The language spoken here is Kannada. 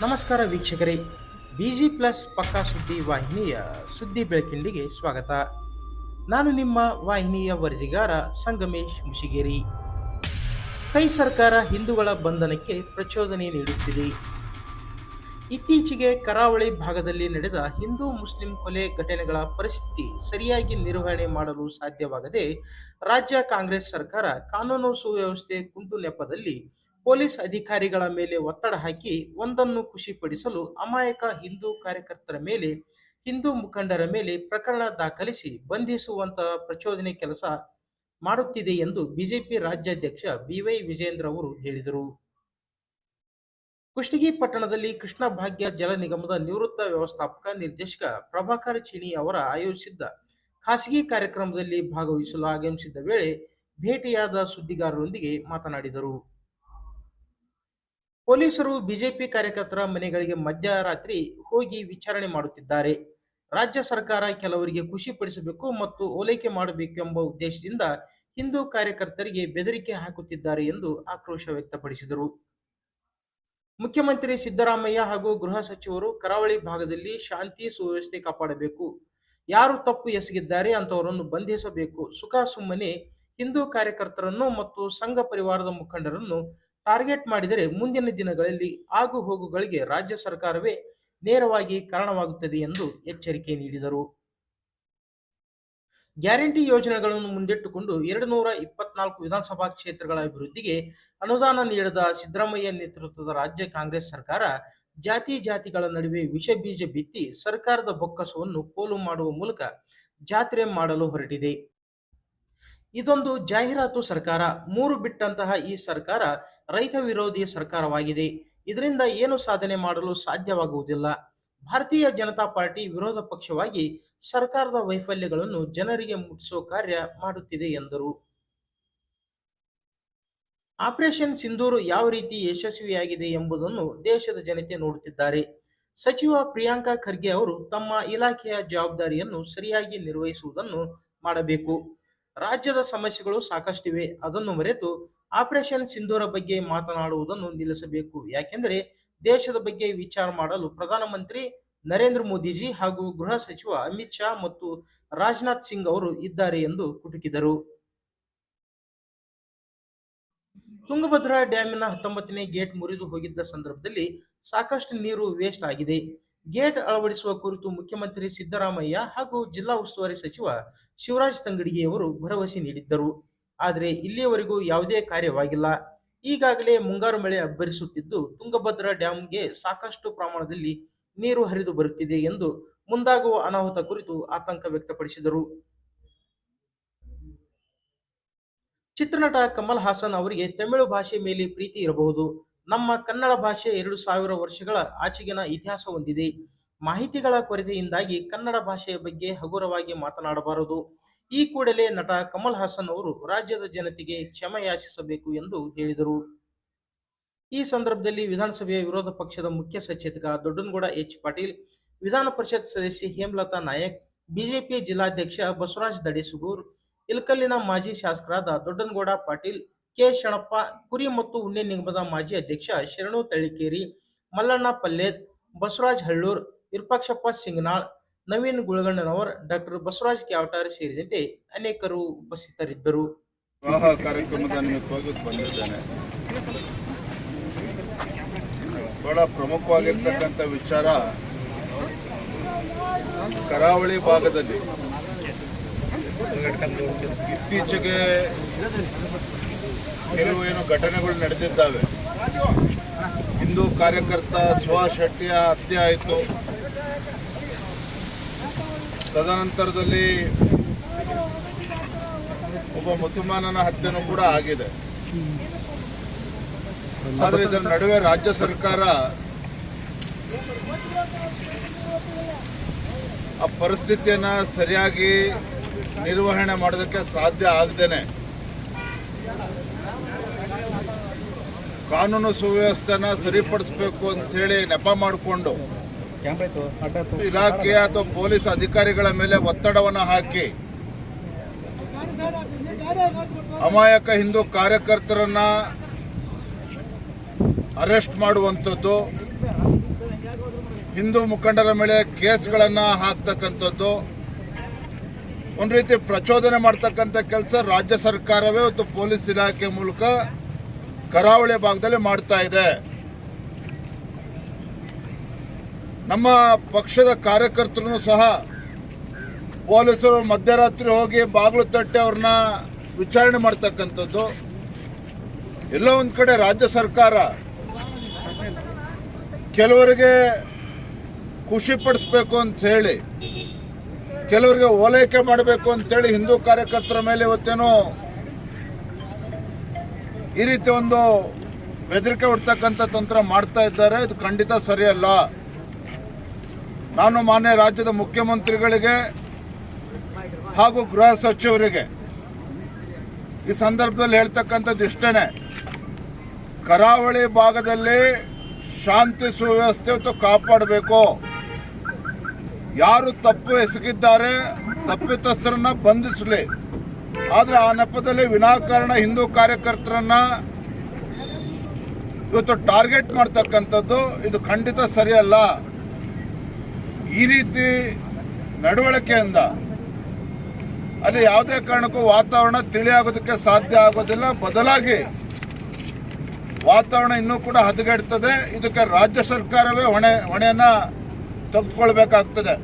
ನಮಸ್ಕಾರ ವೀಕ್ಷಕರೇ. ಬಿಜಿ ಪ್ಲಸ್ ಪಕ್ಕಾ ಸುದ್ದಿ ವಾಹಿನಿಯ ಸುದ್ದಿ ಬೆಳಕಿಂಡಿಗೆ ಸ್ವಾಗತ. ನಾನು ನಿಮ್ಮ ವಾಹಿನಿಯ ವರದಿಗಾರ ಸಂಗಮೇಶ್ ಮುಷಿಗೇರಿ. ಕೈ ಸರ್ಕಾರ ಹಿಂದೂಗಳ ಬಂಧನಕ್ಕೆ ಪ್ರಚೋದನೆ ನೀಡುತ್ತಿದೆ. ಇತ್ತೀಚೆಗೆ ಕರಾವಳಿ ಭಾಗದಲ್ಲಿ ನಡೆದ ಹಿಂದೂ ಮುಸ್ಲಿಂ ಕೊಲೆ ಘಟನೆಗಳ ಪರಿಸ್ಥಿತಿ ಸರಿಯಾಗಿ ನಿರ್ವಹಣೆ ಮಾಡಲು ಸಾಧ್ಯವಾಗದೆ, ರಾಜ್ಯ ಕಾಂಗ್ರೆಸ್ ಸರ್ಕಾರ ಕಾನೂನು ಸುವ್ಯವಸ್ಥೆ ಕುಂಟು ನೆಪದಲ್ಲಿ ಪೊಲೀಸ್ ಅಧಿಕಾರಿಗಳ ಮೇಲೆ ಒತ್ತಡ ಹಾಕಿ ಒಂದನ್ನು ಖುಷಿಪಡಿಸಲು ಅಮಾಯಕ ಹಿಂದೂ ಕಾರ್ಯಕರ್ತರ ಮೇಲೆ, ಹಿಂದೂ ಮುಖಂಡರ ಮೇಲೆ ಪ್ರಕರಣ ದಾಖಲಿಸಿ ಬಂಧಿಸುವಂತಹ ಪ್ರಚೋದನೆ ಕೆಲಸ ಮಾಡುತ್ತಿದೆ ಎಂದು ಬಿಜೆಪಿ ರಾಜ್ಯಾಧ್ಯಕ್ಷ ಬಿವೈ ವಿಜೇಂದ್ರ ಅವರು ಹೇಳಿದರು. ಕುಷ್ಟಗಿ ಪಟ್ಟಣದಲ್ಲಿ ಕೃಷ್ಣ ಭಾಗ್ಯ ಜಲ ನಿಗಮದ ನಿವೃತ್ತ ವ್ಯವಸ್ಥಾಪಕ ನಿರ್ದೇಶಕ ಪ್ರಭಾಕರ್ ಚಿಣಿ ಅವರ ಆಯೋಜಿಸಿದ್ದ ಖಾಸಗಿ ಕಾರ್ಯಕ್ರಮದಲ್ಲಿ ಭಾಗವಹಿಸಲು ಆಗಮಿಸಿದ್ದ ವೇಳೆ ಭೇಟಿಯಾದ ಸುದ್ದಿಗಾರರೊಂದಿಗೆ ಮಾತನಾಡಿದರು. ಪೊಲೀಸರು ಬಿಜೆಪಿ ಕಾರ್ಯಕರ್ತರ ಮನೆಗಳಿಗೆ ಮಧ್ಯರಾತ್ರಿ ಹೋಗಿ ವಿಚಾರಣೆ ಮಾಡುತ್ತಿದ್ದಾರೆ. ರಾಜ್ಯ ಸರ್ಕಾರ ಕೆಲವರಿಗೆ ಖುಷಿಪಡಿಸಬೇಕು ಮತ್ತು ಓಲೈಕೆ ಮಾಡಬೇಕೆಂಬ ಉದ್ದೇಶದಿಂದ ಹಿಂದೂ ಕಾರ್ಯಕರ್ತರಿಗೆ ಬೆದರಿಕೆ ಹಾಕುತ್ತಿದ್ದಾರೆ ಎಂದು ಆಕ್ರೋಶ ವ್ಯಕ್ತಪಡಿಸಿದರು. ಮುಖ್ಯಮಂತ್ರಿ ಸಿದ್ದರಾಮಯ್ಯ ಹಾಗೂ ಗೃಹ ಸಚಿವರು ಕರಾವಳಿ ಭಾಗದಲ್ಲಿ ಶಾಂತಿ ಸುವ್ಯವಸ್ಥೆ ಕಾಪಾಡಬೇಕು. ಯಾರು ತಪ್ಪು ಎಸಗಿದ್ದಾರೆ ಅಂತವರನ್ನು ಬಂಧಿಸಬೇಕು. ಸುಖ ಸುಮ್ಮನೆ ಹಿಂದೂ ಕಾರ್ಯಕರ್ತರನ್ನು ಮತ್ತು ಸಂಘ ಪರಿವಾರದ ಮುಖಂಡರನ್ನು ಟಾರ್ಗೆಟ್ ಮಾಡಿದರೆ ಮುಂದಿನ ದಿನಗಳಲ್ಲಿ ಆಗು ಹೋಗುಗಳಿಗೆ ರಾಜ್ಯ ಸರ್ಕಾರವೇ ನೇರವಾಗಿ ಕಾರಣವಾಗುತ್ತದೆ ಎಂದು ಎಚ್ಚರಿಕೆ ನೀಡಿದರು. ಗ್ಯಾರಂಟಿ ಯೋಜನೆಗಳನ್ನು ಮುಂದಿಟ್ಟುಕೊಂಡು ಎರಡು ನೂರ ಇಪ್ಪತ್ನಾಲ್ಕು ವಿಧಾನಸಭಾ ಕ್ಷೇತ್ರಗಳ ಅಭಿವೃದ್ಧಿಗೆ ಅನುದಾನ ನೀಡದ ಸಿದ್ದರಾಮಯ್ಯ ನೇತೃತ್ವದ ರಾಜ್ಯ ಕಾಂಗ್ರೆಸ್ ಸರ್ಕಾರ ಜಾತಿ ಜಾತಿಗಳ ನಡುವೆ ವಿಷ ಬೀಜ ಬಿತ್ತಿ ಸರ್ಕಾರದ ಬೊಕ್ಕಸವನ್ನು ಪೋಲು ಮಾಡುವ ಮೂಲಕ ಜಾತ್ರೆ ಮಾಡಲು ಹೊರಟಿದೆ. ಇದೊಂದು ಜಾಹೀರಾತು ಸರ್ಕಾರ, ಮೂರು ಬಿಟ್ಟಂತಹ ಈ ಸರ್ಕಾರ ರೈತ ವಿರೋಧಿ ಸರ್ಕಾರವಾಗಿದೆ. ಇದರಿಂದ ಏನು ಸಾಧನೆ ಮಾಡಲು ಸಾಧ್ಯವಾಗುವುದಿಲ್ಲ. ಭಾರತೀಯ ಜನತಾ ಪಾರ್ಟಿ ವಿರೋಧ ಪಕ್ಷವಾಗಿ ಸರ್ಕಾರದ ವೈಫಲ್ಯಗಳನ್ನು ಜನರಿಗೆ ಮುಟ್ಟಿಸುವ ಕಾರ್ಯ ಮಾಡುತ್ತಿದೆ ಎಂದರು. ಆಪರೇಷನ್ ಸಿಂಧೂರು ಯಾವ ರೀತಿ ಯಶಸ್ವಿಯಾಗಿದೆ ಎಂಬುದನ್ನು ದೇಶದ ಜನತೆ ನೋಡುತ್ತಿದ್ದಾರೆ. ಸಚಿವ ಪ್ರಿಯಾಂಕಾ ಖರ್ಗೆ ಅವರು ತಮ್ಮ ಇಲಾಖೆಯ ಜವಾಬ್ದಾರಿಯನ್ನು ಸರಿಯಾಗಿ ನಿರ್ವಹಿಸುವುದನ್ನು ಮಾಡಬೇಕು. ರಾಜ್ಯದ ಸಮಸ್ಯೆಗಳು ಸಾಕಷ್ಟಿವೆ. ಅದನ್ನು ಮರೆತು ಆಪರೇಷನ್ ಸಿಂಧೂರ ಬಗ್ಗೆ ಮಾತನಾಡುವುದನ್ನು ನಿಲ್ಲಿಸಬೇಕು. ಯಾಕೆಂದರೆ ದೇಶದ ಬಗ್ಗೆ ವಿಚಾರ ಮಾಡಲು ಪ್ರಧಾನಮಂತ್ರಿ ನರೇಂದ್ರ ಮೋದಿಜಿ ಹಾಗೂ ಗೃಹ ಸಚಿವ ಅಮಿತ್ ಶಾ ಮತ್ತು ರಾಜನಾಥ್ ಸಿಂಗ್ ಅವರು ಇದ್ದಾರೆ ಎಂದು ಕುಟುಕಿದರು. ತುಂಗಭದ್ರಾ ಡ್ಯಾಮಿನ ಹತ್ತೊಂಬತ್ತನೇ ಗೇಟ್ ಮುರಿದು ಹೋಗಿದ್ದ ಸಂದರ್ಭದಲ್ಲಿ ಸಾಕಷ್ಟು ನೀರು ವೇಸ್ಟ್ ಆಗಿದೆ. ಗೇಟ್ ಅಳವಡಿಸುವ ಕುರಿತು ಮುಖ್ಯಮಂತ್ರಿ ಸಿದ್ದರಾಮಯ್ಯ ಹಾಗೂ ಜಿಲ್ಲಾ ಉಸ್ತುವಾರಿ ಸಚಿವ ಶಿವರಾಜ್ ತಂಗಡಿಗೆಯವರು ಭರವಸೆ ನೀಡಿದ್ದರು. ಆದರೆ ಇಲ್ಲಿಯವರೆಗೂ ಯಾವುದೇ ಕಾರ್ಯವಾಗಿಲ್ಲ. ಈಗಾಗಲೇ ಮುಂಗಾರು ಮಳೆ ಅಬ್ಬರಿಸುತ್ತಿದ್ದು ತುಂಗಭದ್ರಾ ಡ್ಯಾಂಗೆ ಸಾಕಷ್ಟು ಪ್ರಮಾಣದಲ್ಲಿ ನೀರು ಹರಿದು ಬರುತ್ತಿದೆ ಎಂದು ಮುಂದಾಗುವ ಅನಾಹುತ ಕುರಿತು ಆತಂಕ ವ್ಯಕ್ತಪಡಿಸಿದರು. ಚಿತ್ರನಟ ಕಮಲ್ ಹಾಸನ್ ಅವರಿಗೆ ತಮಿಳು ಭಾಷೆ ಮೇಲೆ ಪ್ರೀತಿ ಇರಬಹುದು. ನಮ್ಮ ಕನ್ನಡ ಭಾಷೆ ಎರಡು ಸಾವಿರ ವರ್ಷಗಳ ಆಚೆಗಿನ ಇತಿಹಾಸ ಹೊಂದಿದೆ. ಮಾಹಿತಿಗಳ ಕೊರತೆಯಿಂದಾಗಿ ಕನ್ನಡ ಭಾಷೆಯ ಬಗ್ಗೆ ಹಗುರವಾಗಿ ಮಾತನಾಡಬಾರದು. ಈ ಕೂಡಲೇ ನಟ ಕಮಲ್ ಹಾಸನ್ ಅವರು ರಾಜ್ಯದ ಜನತೆಗೆ ಕ್ಷಮೆ ಯಾಚಿಸಬೇಕು ಎಂದು ಹೇಳಿದರು. ಈ ಸಂದರ್ಭದಲ್ಲಿ ವಿಧಾನಸಭೆಯ ವಿರೋಧ ಪಕ್ಷದ ಮುಖ್ಯ ಸಚೇತಕ ದೊಡ್ಡನಗೌಡ ಎಚ್ ಪಾಟೀಲ್, ವಿಧಾನ ಪರಿಷತ್ ಸದಸ್ಯೆ ಹೇಮಲತಾ ನಾಯಕ್, ಬಿಜೆಪಿ ಜಿಲ್ಲಾಧ್ಯಕ್ಷ ಬಸವರಾಜ್ ದಡೇಸುಗೂರ್, ಇಲ್ಕಲ್ಲಿನ ಮಾಜಿ ಶಾಸಕರಾದ ದೊಡ್ಡನಗೌಡ ಪಾಟೀಲ್ ಕೆ. ಶಣಪ್ಪ, ಕುರಿ ಮತ್ತು ಉಣ್ಣೆ ನಿಗಮದ ಮಾಜಿ ಅಧ್ಯಕ್ಷ ಶರಣು ತಳ್ಳಿಕೇರಿ, ಮಲ್ಲಣ್ಣ ಪಲ್ಲೇದ್, ಬಸವರಾಜ್ ಹಳ್ಳೂರ್, ವಿರೂಪಾಕ್ಷಪ್ಪ ಸಿಂಗ್ನಾಳ್, ನವೀನ್ ಗುಳಗಣ್ಣನವರ್, ಡಾಕ್ಟರ್ ಬಸವರಾಜ್ ಕ್ಯಾವಟಾರ್ ಸೇರಿದಂತೆ ಅನೇಕರು ಉಪಸ್ಥಿತರಿದ್ದರು. ಕಾರ್ಯಕ್ರಮದ ಬಹಳ ಪ್ರಮುಖವಾಗಿರ್ತಕ್ಕಂಥ ವಿಚಾರ ಕರಾವಳಿ ಭಾಗದಲ್ಲಿ. ಇತ್ತೀಚೆಗೆ ಕೆಲವು ಏನು ಘಟನೆಗಳು ನಡೆದಿದ್ದಾವೆ. ಹಿಂದೂ ಕಾರ್ಯಕರ್ತ ಸುಹಾಸ್ ಶೆಟ್ಟಿಯ ಹತ್ಯೆ ಆಯಿತು. ತದನಂತರದಲ್ಲಿ ಒಬ್ಬ ಮುಸಲ್ಮಾನನ ಹತ್ಯೆನೂ ಕೂಡ ಆಗಿದೆ. ಆದರೆ ಇದರ ನಡುವೆ ರಾಜ್ಯ ಸರ್ಕಾರ ಆ ಪರಿಸ್ಥಿತಿಯನ್ನ ಸರಿಯಾಗಿ ನಿರ್ವಹಣೆ ಮಾಡೋದಕ್ಕೆ ಸಾಧ್ಯ ಆಗದೇನೆ. ಕಾನೂನು ಸುವ್ಯವಸ್ಥೆನ ಸರಿಪಡಿಸಬೇಕು ಅಂತ ಹೇಳಿ ನೆಪ ಮಾಡಿಕೊಂಡು ಇಲಾಖೆ ಅಥವಾ ಪೊಲೀಸ್ ಅಧಿಕಾರಿಗಳ ಮೇಲೆ ಒತ್ತಡವನ್ನು ಹಾಕಿ ಅಮಾಯಕ ಹಿಂದೂ ಕಾರ್ಯಕರ್ತರನ್ನ ಅರೆಸ್ಟ್ ಮಾಡುವಂಥದ್ದು, ಹಿಂದೂ ಮುಖಂಡರ ಮೇಲೆ ಕೇಸ್ಗಳನ್ನು ಹಾಕ್ತಕ್ಕಂಥದ್ದು ಒಂದು ರೀತಿ ಪ್ರಚೋದನೆ ಮಾಡ್ತಕ್ಕಂಥ ಕೆಲಸ ರಾಜ್ಯ ಸರ್ಕಾರವೇ ಮತ್ತು ಪೊಲೀಸ್ ಇಲಾಖೆ ಮೂಲಕ ಕರಾವಳಿ ಭಾಗದಲ್ಲಿ ಮಾಡ್ತಾ ಇದೆ. ನಮ್ಮ ಪಕ್ಷದ ಕಾರ್ಯಕರ್ತರು ಸಹ ಪೊಲೀಸರು ಮಧ್ಯರಾತ್ರಿ ಹೋಗಿ ಬಾಗಿಲು ತಟ್ಟೆ ಅವ್ರನ್ನ ವಿಚಾರಣೆ ಮಾಡ್ತಕ್ಕಂಥದ್ದು. ಎಲ್ಲ ಒಂದು ಕಡೆ ರಾಜ್ಯ ಸರ್ಕಾರ ಕೆಲವರಿಗೆ ಖುಷಿ ಪಡಿಸ್ಬೇಕು ಅಂತ ಹೇಳಿ ಕೆಲವರಿಗೆ ಓಲೈಕೆ ಮಾಡಬೇಕು ಅಂತೇಳಿ ಹಿಂದೂ ಕಾರ್ಯಕರ್ತರ ಮೇಲೆ ಇವತ್ತೇನು ಈ ರೀತಿ ಒಂದು ಬೆದರಿಕೆ ಹುಡ್ತಕ್ಕಂಥ ತಂತ್ರ ಮಾಡ್ತಾ ಇದ್ದಾರೆ. ಇದು ಖಂಡಿತ ಸರಿಯಲ್ಲ. ನಾನು ಮಾನ್ಯ ರಾಜ್ಯದ ಮುಖ್ಯಮಂತ್ರಿಗಳಿಗೆ ಹಾಗೂ ಗೃಹ ಸಚಿವರಿಗೆ ಈ ಸಂದರ್ಭದಲ್ಲಿ ಹೇಳ್ತಕ್ಕಂಥದ್ದು ಇಷ್ಟೇ ಕರಾವಳಿ ಭಾಗದಲ್ಲಿ ಶಾಂತಿ ಸುವ್ಯವಸ್ಥೆ ಕಾಪಾಡಬೇಕು. ಯಾರು ತಪ್ಪು ಎಸಗಿದ್ದಾರೆ, ತಪ್ಪಿತಸ್ಥರನ್ನ ಬಂಧಿಸಲಿ. ಆದರೆ ಆ ನೆಪದಲ್ಲಿ ವಿನಾಕಾರಣ ಹಿಂದೂ ಕಾರ್ಯಕರ್ತರನ್ನ ಇವತ್ತು ಟಾರ್ಗೆಟ್ ಮಾಡ್ತಕ್ಕಂಥದ್ದು ಇದು ಖಂಡಿತ ಸರಿಯಲ್ಲ. ಈ ರೀತಿ ನಡವಳಿಕೆಯಿಂದ ಅಲ್ಲಿ ಯಾವುದೇ ಕಾರಣಕ್ಕೂ ವಾತಾವರಣ ತಿಳಿಯಾಗೋದಕ್ಕೆ ಸಾಧ್ಯ ಆಗೋದಿಲ್ಲ. ಬದಲಾಗಿ ವಾತಾವರಣ ಇನ್ನೂ ಕೂಡ ಹದಗೆಡ್ತದೆ. ಇದಕ್ಕೆ ರಾಜ್ಯ ಸರ್ಕಾರವೇ ಹೊಣೆ, ಹೊಣೆಯನ್ನ ತೆಗೆದುಕೊಳ್ಬೇಕಾಗ್ತದೆ